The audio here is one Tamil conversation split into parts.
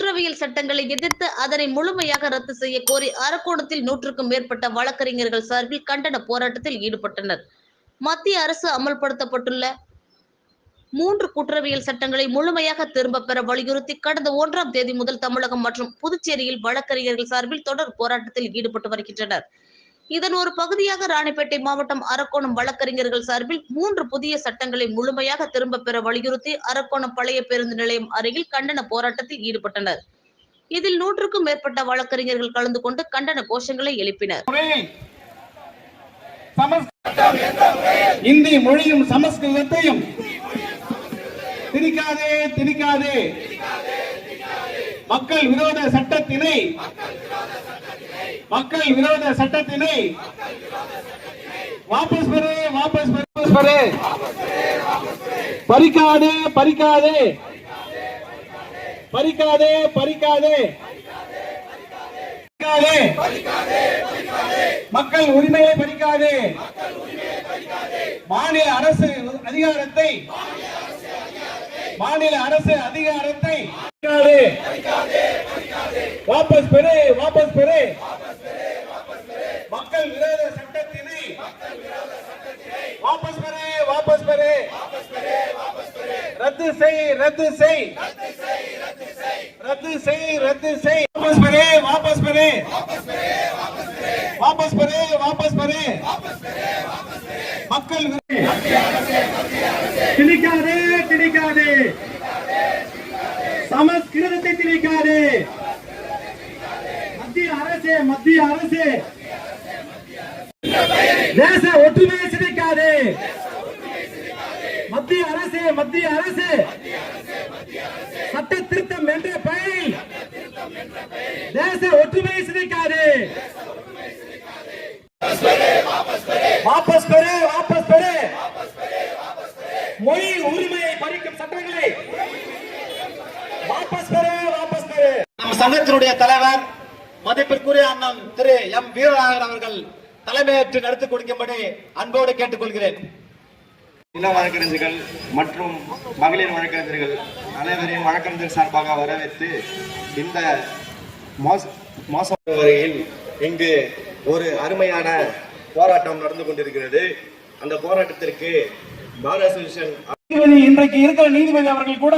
குற்றவியல் சட்டங்களை எதிர்த்து அதனை முழுமையாக ரத்து செய்ய கோரி அரக்கோணத்தில் நூற்றுக்கும் மேற்பட்ட வழக்கறிஞர்கள் சார்பில் கண்டன போராட்டத்தில் ஈடுபட்டனர். மத்திய அரசு அமல்படுத்தப்பட்டுள்ள மூன்று குற்றவியல் சட்டங்களை முழுமையாக திரும்ப பெற வலியுறுத்தி கடந்த ஒன்றாம் தேதி முதல் தமிழகம் மற்றும் புதுச்சேரியில் வழக்கறிஞர்கள் சார்பில் தொடர் போராட்டத்தில் ஈடுபட்டு வருகின்றனர். இதன் ஒரு பகுதியாக ராணிப்பேட்டை மாவட்டம் அரக்கோணம் வழக்கறிஞர்கள் சார்பில் மூன்று புதிய சட்டங்களை முழுமையாக திரும்ப பெற வலியுறுத்தி அரக்கோணம் பழைய பேருந்து நிலையம் அருகில் கண்டன போராட்டத்தில் ஈடுபட்டனர். இதில் நூற்றுக்கும் மேற்பட்ட வழக்கறிஞர்கள் கலந்து கொண்டு கண்டன கோஷங்களை எழுப்பினர். இந்தி மொழியும் சமஸ்கிருதத்தையும் திணிக்காதே திணிக்காதே. மக்கள் விரோத சட்டத்தினை மக்கள் விரோத சட்டத்தினை வாபஸ் பெறு வாபஸ் வாபஸ் பெறு. பறிக்காதே பறிக்காதே. பறிக்காதே பறிக்காதே. பறிக்காதே மக்கள் உரிமையை பறிக்காதே. மாநில அரசு அதிகாரத்தை மாநில அரசு அதிகாரத்தை. வாபஸ் பெறு வாபஸ் பெறு மக்கள் விரோத சட்டத்தினை வாபஸ் பெறு வாபஸ் பெறு ரத்து செய் ரத்து செய். ரத்து செய் ரத்து செய். வாபஸ் பெரு வாபஸ் பெரு வாபஸ் பெரு வாபஸ் பெரு மக்கள் திணிக்காதே திணிக்காதே. சமஸ்கிருதத்தை திணிக்காதே. மத்திய அரசே மத்திய அரசே. தேச ஒற்றுமையை சிதைக்காதே. மத்திய அரசு அரசு மத்திய அரசு சட்ட திருத்தம் என்ற பெயரில் தேச ஒற்றுமையை சிதைக்காது. வாபஸ் பெறு வாபஸ் பெறு. மொழி உரிமையை பறிக்கும் சட்டங்களை வாபஸ் பெறு வாபஸ் பெறு. நம் சங்கத்தினுடைய தலைவர் மதிப்பிற்குரிய அண்ணன் திரு எம் வீரராகவன் அவர்கள் தலைமையேற்று நடத்தி கொடுக்கும்படி அன்போடு கேட்டுக்கொள்கிறேன். இளம் வழக்கறிஞர்கள் மற்றும் மகளிர் வழக்கறிஞர்கள் அனைவரையும் வழக்கறிஞர் சார்பாக வரவேற்று இந்த மோச மோசம் வரையில் இங்கு ஒரு அருமையான போராட்டம் நடந்து கொண்டிருக்கிறது. அந்த போராட்டத்திற்கு பார் அசோசியேஷன் நீதிபதி இன்றைக்கு இருக்கிற நீதிபதி அவர்கள் கூட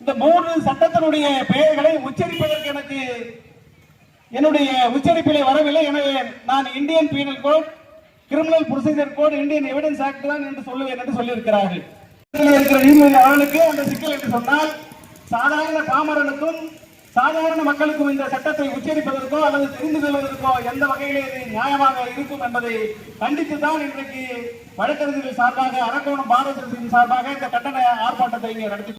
இந்த மூன்று சட்டத்தினுடைய பெயர்களை உச்சரிப்பதற்கு எனக்கு என்னுடைய உச்சரிப்பிலே வரவில்லை. எனவே நான் Indian penal code criminal procedure code Indian evidence act தான் என்று சொல்லுவேன் என்று சொல்லியிருக்கிறார்கள். அவனுக்கு இருக்கிற அந்த சிக்கல் என்று சொன்னால் சாதாரண பாமரனுக்கும் சாதாரண மக்களுக்கும் இந்த சட்டத்தை உச்சரிப்பதற்கோ அல்லது தெரிந்து கொள்வதற்கோ எந்த வகையிலே இது நியாயமாக இருக்கும் என்பதை கண்டித்து தான் இன்றைக்கு வழக்கறிஞர்கள் சார்பாக அரக்கோணம் பாரதத்தின் சார்பாக இந்த கட்டண ஆர்ப்பாட்டத்தை இங்கே நடத்தி